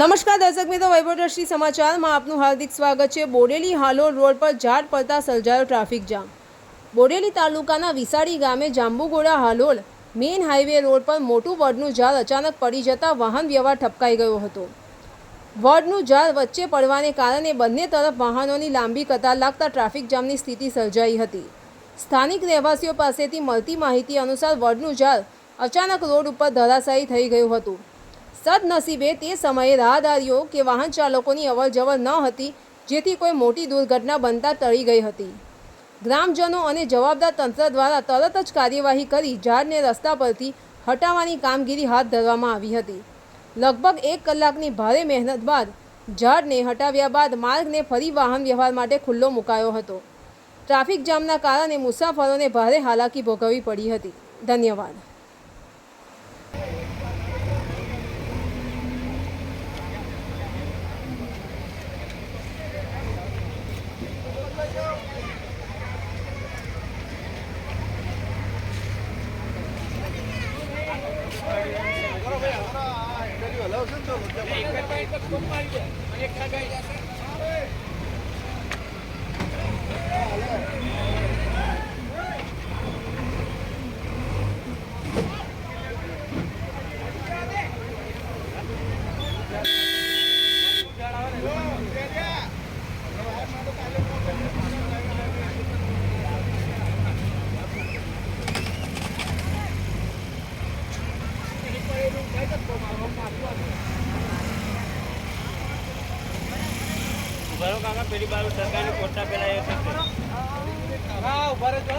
નમસ્કાર દર્શક મિત્રો વૈભવદ્રષ્ટિ સમાચારમાં આપનું હાર્દિક સ્વાગત છે. બોડેલી હાલોલ રોડ પર ઝાડ પડતા સર્જાયો ટ્રાફિક જામ. બોડેલી તાલુકાના વિસાડી ગામે Jambughoda Halol main highway road પર મોટું વડનું ઝાડ અચાનક પડી જતાં વાહન વ્યવહાર ઠપકાઈ ગયો હતો. વડનું ઝાડ વચ્ચે પડવાને કારણે બંને તરફ વાહનોની લાંબી કતાર લાગતા ટ્રાફિક જામની સ્થિતિ સર્જાઈ હતી. સ્થાનિક રહેવાસીઓ પાસેથી મળતી માહિતી અનુસાર વડનું ઝાડ અચાનક રોડ ઉપર ધરાશાયી થઈ ગયું હતું. સદનસીબે તે સમયે રાહદારીઓ કે વાહન ચાલકોની અવરજવર ન હતી, જેથી કોઈ મોટી દુર્ઘટના બનતા ટળી ગઈ હતી. ગ્રામજનો અને જવાબદાર તંત્ર દ્વારા તરત જ કાર્યવાહી કરી ઝાડને રસ્તા પરથી હટાવવાની કામગીરી હાથ ધરવામાં આવી હતી. લગભગ એક કલાકની ભારે મહેનત બાદ ઝાડને હટાવ્યા બાદ માર્ગને ફરી વાહન વ્યવહાર માટે ખુલ્લો મુકાયો હતો. ટ્રાફિક જામના કારણે મુસાફરોને ભારે હાલાકી ભોગવવી પડી હતી. ધન્યવાદ. ઊભા રહો કાકા પેલી બાર સરકારની કોટા પેલા એ હા ઊભા રહેજો.